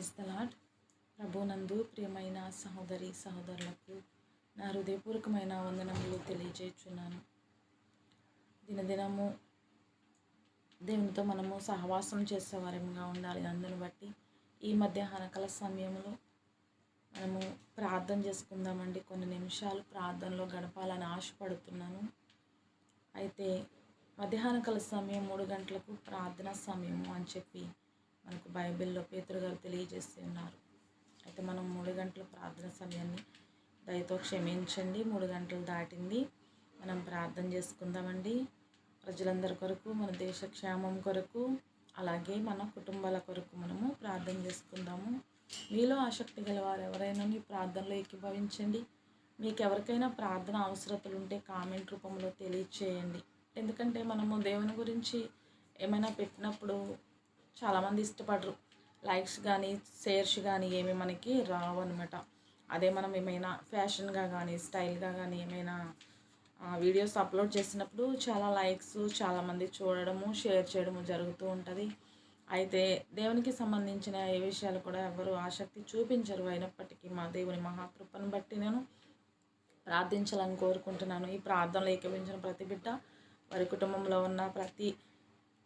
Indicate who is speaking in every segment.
Speaker 1: Praise the lord ప్రభునందు ప్రియమైన సహోదరి సహోదరులకు నా హృదయపూర్వకమైన వందనములు తెలియజేస్తున్నాను. దినదినము దేవునితో మనము సహవాసం చేసేవారంగా ఉండాలి. అందును బట్టి ఈ మధ్యాహ్న కాల సమయంలో మనము ప్రార్థన చేసుకుందామండి. కొన్ని నిమిషాలు ప్రార్థనలో గడపాలని ఆశపడుతున్నాను. అయితే మధ్యాహ్న కల సమయం మూడు గంటలకు ప్రార్థన సమయము అని చెప్పి మనకు బైబిల్లో పేతురు తెలియజేస్తున్నారు ఉన్నారు. అయితే మనం మూడు గంటల ప్రార్థన సమయాన్ని దయతో క్షమించండి. మూడు గంటలు దాటింది. మనం ప్రార్థన చేసుకుందామండి. ప్రజలందరి కొరకు మన దేశ క్షేమం కొరకు అలాగే మన కుటుంబాల కొరకు మనము ప్రార్థన చేసుకుందాము. మీలో ఆసక్తి గల వారు ఎవరైనా మీ ప్రార్థనలో ఏకీభవించండి. మీకు ఎవరికైనా ప్రార్థన అవసరతలు ఉంటే కామెంట్ రూపంలో తెలియచేయండి. ఎందుకంటే మనము దేవుని గురించి ఏమైనా పెట్టినప్పుడు చాలామంది ఇష్టపడరు. లైక్స్ కానీ షేర్స్ కానీ ఏమి మనకి రావు అనమాట అదే మనం ఏమైనా ఫ్యాషన్గా కానీ స్టైల్గా కానీ ఏమైనా వీడియోస్ అప్లోడ్ చేసినప్పుడు చాలా లైక్స్ చాలామంది చూడడము షేర్ చేయడము జరుగుతూ ఉంటుంది. అయితే దేవునికి సంబంధించిన ఏ విషయాలు కూడా ఎవరు ఆసక్తి చూపించరు. అయినప్పటికీ మా దేవుని మహాకృపను బట్టి నేను ప్రార్థించాలని కోరుకుంటున్నాను. ఈ ప్రార్థనలు ఏకవించిన ప్రతి బిడ్డ వారి కుటుంబంలో ఉన్న ప్రతి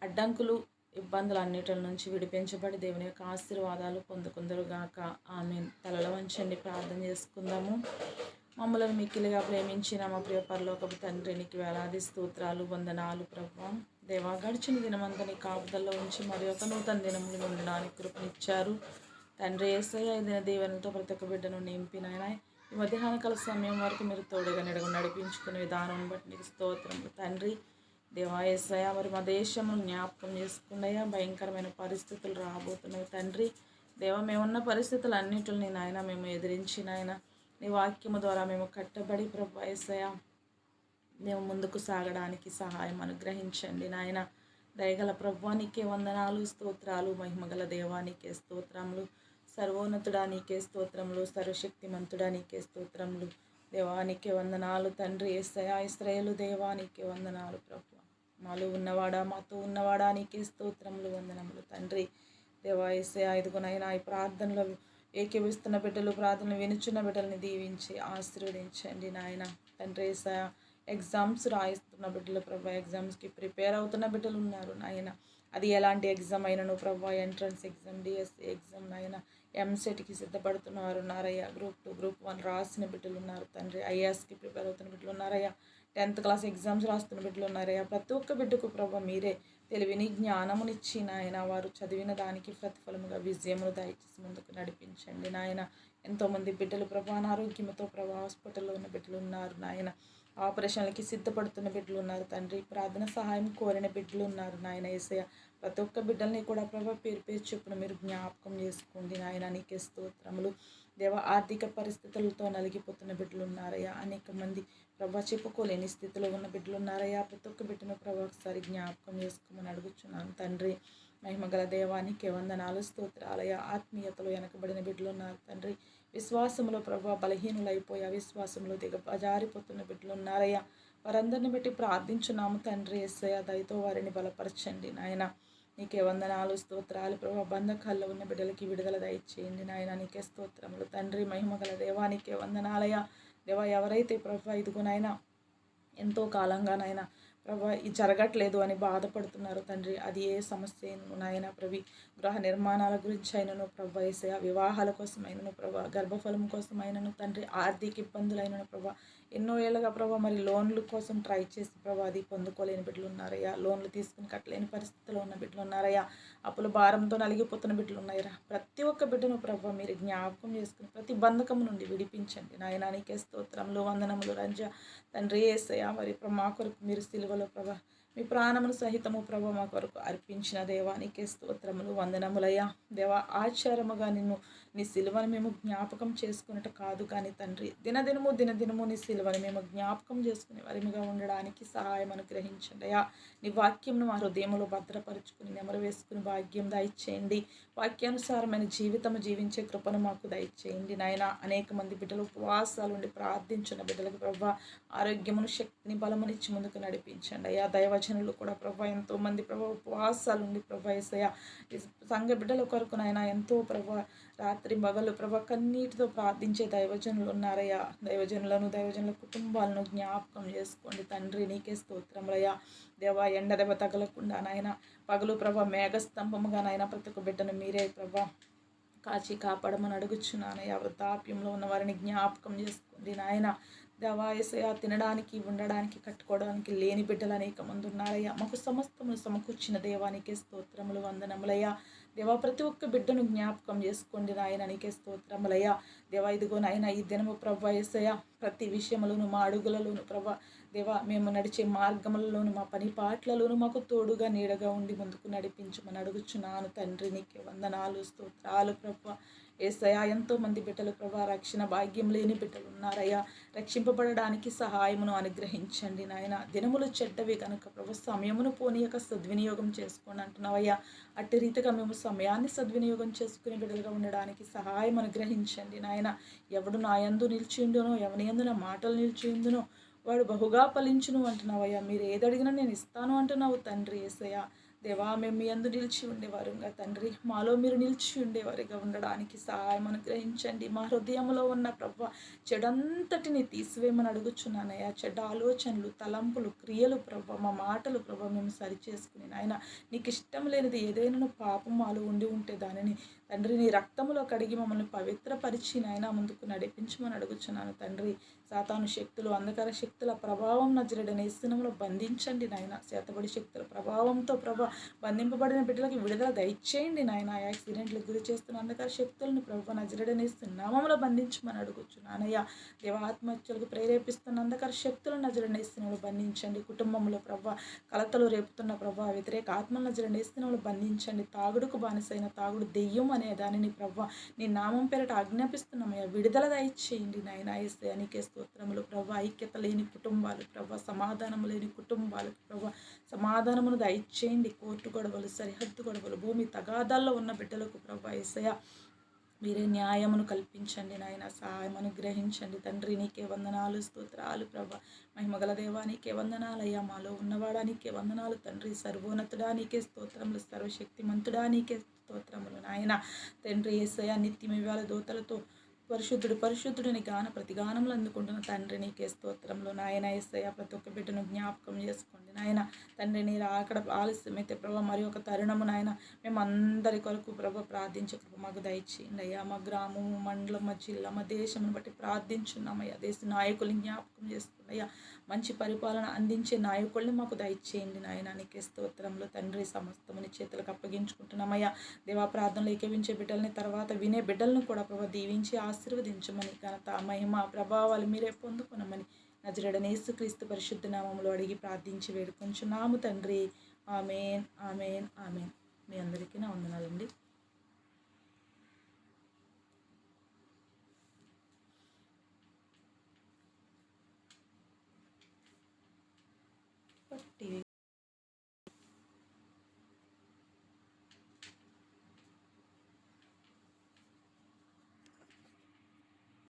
Speaker 1: అడ్డంకులు ఇబ్బందులు అన్నిటి నుంచి విడిపించబడి దేవుని యొక్క ఆశీర్వాదాలు పొందుకుందరుగాక. ఆమె తలల వంచండి. ప్రార్థన చేసుకుందాము. మమ్మల్ని మిక్కిలిగా ప్రేమించిన మా ప్రియ పరలోకపు తండ్రినికి వేలాది స్తోత్రాలు వందనాలు ప్రభావం దేవా గడిచిన దినమంతని కాపుదల్లో ఉంచి మరి ఒక నూతన దినములు ఉండడానికి కృపనిచ్చారు. తండ్రి ఏసయ్య దిన దీవెనతో ప్రతి ఒక్క బిడ్డను నింపినాయన ఈ మధ్యాహ్న కాల సమయం వరకు మీరు తోడుగా నడుగు నడిపించుకునే విధానం బట్టి నీకు స్తోత్రం తండ్రి. దేవాయసయ మరి మా దేశమును జ్ఞాపకం చేసుకున్నాయా భయంకరమైన పరిస్థితులు రాబోతున్నాయి తండ్రి. దేవ మేమున్న పరిస్థితులు అన్నింటిని నాయన మేము ఎదిరించి నాయన నీ వాక్యము ద్వారా మేము కట్టబడి ప్రభు ఏసయ మేము ముందుకు సాగడానికి సహాయం అనుగ్రహించండి నాయన. దయగల ప్రభువానికే వందనాలు స్తోత్రాలు మహిమగల దేవానికే స్తోత్రములు. సర్వోన్నతుడా నీకే స్తోత్రములు. సర్వశక్తిమంతుడా నీకే స్తోత్రములు. దేవానికి వందనాలు తండ్రి. ఏసయా ఇస్రయలు దేవానికి వందనాలు ప్రభు. మాలో ఉన్నవాడా మాతో ఉన్నవాడా నీకే స్తోత్రములు వందనములు. తండ్రి దేవాయసే ఐదుగునైనా ఈ ప్రార్థనలో ఏకీవిస్తున్న బిడ్డలు ప్రార్థనలు వినుచున్న బిడ్డల్ని దీవించి ఆశీర్వదించండి నాయన. తండ్రి ఎగ్జామ్స్ రాయిస్తున్న బిడ్డలు ప్రభా ఎగ్జామ్స్కి ప్రిపేర్ అవుతున్న బిడ్డలు ఉన్నారు నాయన. అది ఎలాంటి ఎగ్జామ్ అయినను ప్రభా ఎంట్రన్స్ ఎగ్జామ్ డిఎస్సి ఎగ్జామ్ నాయన. ఎంసెట్కి సిద్ధపడుతున్నారు ఉన్నారయ్యా గ్రూప్ టూ గ్రూప్ వన్ రాసిన బిడ్డలు ఉన్నారు తండ్రి. ఐఎస్కి ప్రిపేర్ అవుతున్న బిడ్డలు ఉన్నారయ్యా. టెన్త్ క్లాస్ ఎగ్జామ్స్ రాస్తున్న బిడ్డలు ఉన్నారయ్యా ప్రతి ఒక్క బిడ్డకు ప్రభా మీరే తెలివిని జ్ఞానమునిచ్చి నాయన వారు చదివిన దానికి ప్రతిఫలముగా విజయమును దయచేసి ముందుకు నడిపించండి నాయన. ఎంతోమంది బిడ్డలు ప్రభా అనారోగ్యంతో ప్రభా హాస్పిటల్లో ఉన్న బిడ్డలు ఉన్నారు నాయన. ఆపరేషన్లకి సిద్ధపడుతున్న బిడ్డలు ఉన్నారు తండ్రి. ప్రార్థన సహాయం కోరిన బిడ్డలు ఉన్నారు నాయన. ఏసయ్య ప్రతి ఒక్క బిడ్డల్ని కూడా ప్రభా పేరు పేరు చొప్పున మీరు జ్ఞాపకం చేసుకోండి నాయన నీకే స్తోత్రములు. దేవ ఆర్థిక పరిస్థితులతో నలిగిపోతున్న బిడ్డలు ఉన్నారయ్యా అనేక మంది ప్రభా చెప్పుకోలేని స్థితిలో ఉన్న బిడ్డలు ఉన్నారయ్యా ప్రతి ఒక్క బిడ్డను ప్రభా ఒకసారి జ్ఞాపకం చేసుకోమని అడుగుచున్నాను. తండ్రి మహిమగల దేవానికి వందనాలు స్తోత్రాలయ ఆత్మీయతలో వెనకబడిన బిడ్డలు ఉన్నారు తండ్రి. విశ్వాసంలో ప్రభా బలహీనులైపోయా. విశ్వాసంలో దిగజారిపోతున్న బిడ్డలు ఉన్నారయ్యా వారందరిని బట్టి ప్రార్థించున్నాము తండ్రి. ఎస్సయ్య దయతో వారిని బలపరచండి నాయన. నీకే వందనాలు స్తోత్రాలు. ప్రభా బంధకాల్లో ఉన్న బిడ్డలకి విడుదల దయచేయండి నాయన. నీకే స్తోత్రములు. తండ్రి మహిమగల దేవానికే వందనాలయ దేవా ఎవరైతే ప్రభా ఇదిగోనైనా ఎంతో కాలంగానైనా ప్రభా ఇది జరగట్లేదు అని బాధపడుతున్నారు తండ్రి అది ఏ సమస్య నాయన ప్రవి గృహ నిర్మాణాల గురించి అయినను ప్రభా ఏసయ వివాహాల కోసం అయినను ప్రభా గర్భఫలం కోసం అయినను తండ్రి ఆర్థిక ఇబ్బందులైనను ప్రభా ఎన్నో ఏళ్ళగా ప్రభా మరి లోన్ల కోసం ట్రై చేసి ప్రభా అది పొందుకోలేని బిడ్డలు ఉన్నారయ్యా. లోన్లు తీసుకుని కట్టలేని పరిస్థితిలో ఉన్న బిడ్డలు ఉన్నారయ్యా. అప్పుల భారంతో నలిగిపోతున్న బిడ్డలు ఉన్నాయరా. ప్రతి ఒక్క బిడ్డను ప్రభా మీరు జ్ఞాపకం చేసుకుని ప్రతి బంధకం నుండి విడిపించండి. నాయనానికే స్తోత్రములు వందనములు రంజ తండ్రి ఏసయ్యా మరి మా కొరకు మీరు సిలువలో ప్రభా మీ ప్రాణమును సహితము ప్రభ మా కొరకు అర్పించిన దేవానికి స్తోత్రములు వందనములయ్యా. దేవా ఆచారముగా నిన్ను నీ సిలువను మేము జ్ఞాపకం చేసుకున్నట్టు కాదు కానీ తండ్రి దినదినము దినదినము నీ సిలువను మేము జ్ఞాపకం చేసుకుని వరిమిగా ఉండడానికి సహాయం అనుగ్రహించండి. అయ్యా నీ వాక్యంను మా హృదయంలో భద్రపరుచుకుని నెమరు వేసుకుని భాగ్యం దయచేయండి. వాక్యానుసారమైన జీవితం జీవించే కృపను మాకు దయచేయండి నాయన. అనేక మంది బిడ్డలు ఉపవాసాలు ఉండి ప్రార్థించిన బిడ్డలకు ప్రభా ఆరోగ్యమును శక్తిని బలమునిచ్చి ముందుకు నడిపించండి. అయ్యా దైవజనులు కూడా ప్రభా ఎంతో మంది ప్రభా ఉపవాసాలు ఉండి ప్రభా ఏసయ్య సంఘ బిడ్డల కొరకు నాయన ఎంతో ప్రభా రాత్రి మగలు ప్రభ కన్నీటితో ప్రార్థించే దైవజనులు ఉన్నారయ్యా. దైవజనులను దైవజనుల కుటుంబాలను జ్ఞాపకం చేసుకోండి తండ్రి. నీకే స్తోత్రములయ్యా. దేవా ఎండ దెబ్బ తగలకుండా నాయన పగలు ప్రభ మేఘస్తంభముగా నాయన ప్రతి ఒక్క బిడ్డను మీరే ప్రభ కాచి కాపాడమని అడుగుచున్నానయ్యా. వృద్ధాప్యంలో ఉన్న వారిని జ్ఞాపకం చేసుకోండి నాయన. దేవాయసయ తినడానికి ఉండడానికి కట్టుకోవడానికి లేని బిడ్డలు అనేక మంది ఉన్నారయ్యా. మాకు సమస్తము సమకూర్చిన దేవానికి స్తోత్రములు వందనములయ్యా. దేవా ప్రతి ఒక్క బిడ్డను జ్ఞాపకం చేసుకోండి నాయన నీకే స్తోత్రములయ్యా. దేవా ఇదిగో నాయన ఈ దినము ప్రభ ఏసయ్య ప్రతి విషయములోను మా అడుగులలోను ప్రభ దేవా మేము నడిచే మార్గములలోను మా పని పాటలలోను మాకు తోడుగా నీడగా ఉండి ముందుకు నడిపించమని అడుగుచున్నాను తండ్రి నీకే వందనాలు స్తోత్రాలు ప్రభ ఏసయా ఎంతో మంది బిడ్డలు ప్రభా రక్షణ భాగ్యం లేని బిడ్డలు ఉన్నారయ్యా. రక్షింపబడడానికి సహాయమును అనుగ్రహించండి నాయన. దినములు చెడ్డవి కనుక ప్రభు సమయమును పోనీయక సద్వినియోగం చేసుకోండి అంటున్నావయ్యా. అట్టి రీతిగా మేము సమయాన్ని సద్వినియోగం చేసుకునే బిడ్డలుగా ఉండడానికి సహాయం అనుగ్రహించండి నాయన. ఎవడు నా యందు నిలిచిండునో ఎవని యందు నా మాటలు నిలిచిండునో వాడు బహుగా ఫలించును అంటున్నావయ్యా. మీరు ఏదడిగినా నేను ఇస్తాను అంటున్నావు తండ్రి ఏసయ్యా. దేవా మేము మీ అందు నిలిచి ఉండేవారుగా తండ్రి. మాలో మీరు నిలిచి ఉండేవారుగా ఉండడానికి సహాయం అనుగ్రహించండి. మా హృదయంలో ఉన్న ప్రభ చెడంతటిని తీసివేయమని అడుగుచున్నానయ్యా. చెడ్డ ఆలోచనలు తలంపులు క్రియలు ప్రభ మా మాటలు ప్రభ మేము సరిచేసుకుని నాయన నీకు ఇష్టం లేనిది ఏదైనా పాపం మాలో ఉండి ఉంటే దానిని తండ్రి నీ రక్తములో కడిగి మమ్మల్ని పవిత్రపరిచి నాయన ముందుకు నడిపించమని అడుగుచున్నాను తండ్రి. సాతాను శక్తులు అంధకార శక్తుల ప్రభావం నజరడని ఇస్తునంలో బంధించండి నాయన. చేతబడి శక్తుల ప్రభావంతో ప్రభా బంధింపబడిన బిడ్డలకి విడుదల దయచేయండి నాయన. యాక్సిడెంట్లకు గురి చేస్తున్న అంధకార శక్తులను ప్రభు నజరడని ఇస్తున్నామంలో బంధించమని అడుగుచున్నానయ్య. దేవ ఆత్మహత్యలకు ప్రేరేపిస్తున్న అంధకార శక్తులను నజరడని ఇస్తున్నప్పుడు బంధించండి. కుటుంబంలో ప్రభా కలతలు రేపుతున్న ప్రభా వ్యతిరేక ఆత్మల నజరడని ఇస్తున్నప్పుడు బంధించండి. తాగుడుకు బానిసైన తాగుడు దెయ్యం అనే దానిని ప్రభా నీ నామం పేరట ఆజ్ఞాపిస్తున్నామయ్యా. విడుదల దయచేయండి నాయన. ఇస్తే అనికేస్తూ స్తోత్రములు. ప్రభా ఐక్యత లేని కుటుంబాలు ప్రభ సమాధానం లేని కుటుంబాలు ప్రభ సమాధానమును దయచేయండి. కోర్టు గొడవలు సరిహద్దు గొడవలు భూమి తగాదాల్లో ఉన్న బిడ్డలకు ప్రభా ఏసయ మీరే న్యాయమును కల్పించండి నాయన సహాయం అనుగ్రహించండి తండ్రి నీకే వందనాలు స్తోత్రాలు ప్రభ మహిమగల దేవానికే వందనాలయ్యా. మాలో ఉన్నవాడానికే వందనాలు తండ్రి. సర్వోన్నతుడా నీకే స్తోత్రములు. సర్వశక్తిమంతుడా నీకే స్తోత్రములు నాయన. తండ్రి ఏసయ నిత్యం ఇవాళ దోతలతో పరిశుద్ధుడు పరిశుద్ధుడిని గాన ప్రతిగానంలో అందుకుంటున్న తండ్రి నీకే స్తోత్రంలో నాయన ఏసయ్య ప్రతి ఒక్క బిడ్డను జ్ఞాపకం చేసుకోండి. నాయన తండ్రి నీరు అక్కడ ఆలస్యమైతే ప్రభు మరి ఒక తరుణము నాయన మేము అందరి కొరకు ప్రభ ప్రార్థించే కృప మాకు దయచేయండి అయ్యా. మా గ్రామము మండలం మా జిల్లా మా దేశమును బట్టి ప్రార్థించున్నామయ్యా. దేశ నాయకులు జ్ఞాపకం అయ్యా మంచి పరిపాలన అందించే నాయకుల్ని మాకు దయచేయండి నాయన. నీకే స్తోత్రంలో తండ్రి సమస్తముని చేతులకు అప్పగించుకుంటున్నామయ్యా. దేవా ప్రార్థనలు ఏకవించే బిడ్డల్ని తర్వాత వినే బిడ్డలను కూడా ప్రభా దీవించి ఆశీర్వదించమని ఘనత మహిమ ప్రభావాలు మీరే పొందుకునమని నజరడనేసు క్రీస్తు పరిశుద్ధ నామంలో అడిగి ప్రార్థించి వేడుకొంచున్నాము తండ్రి. Amen amen amen. మీ అందరికీ నా వందనాలండి. टीवी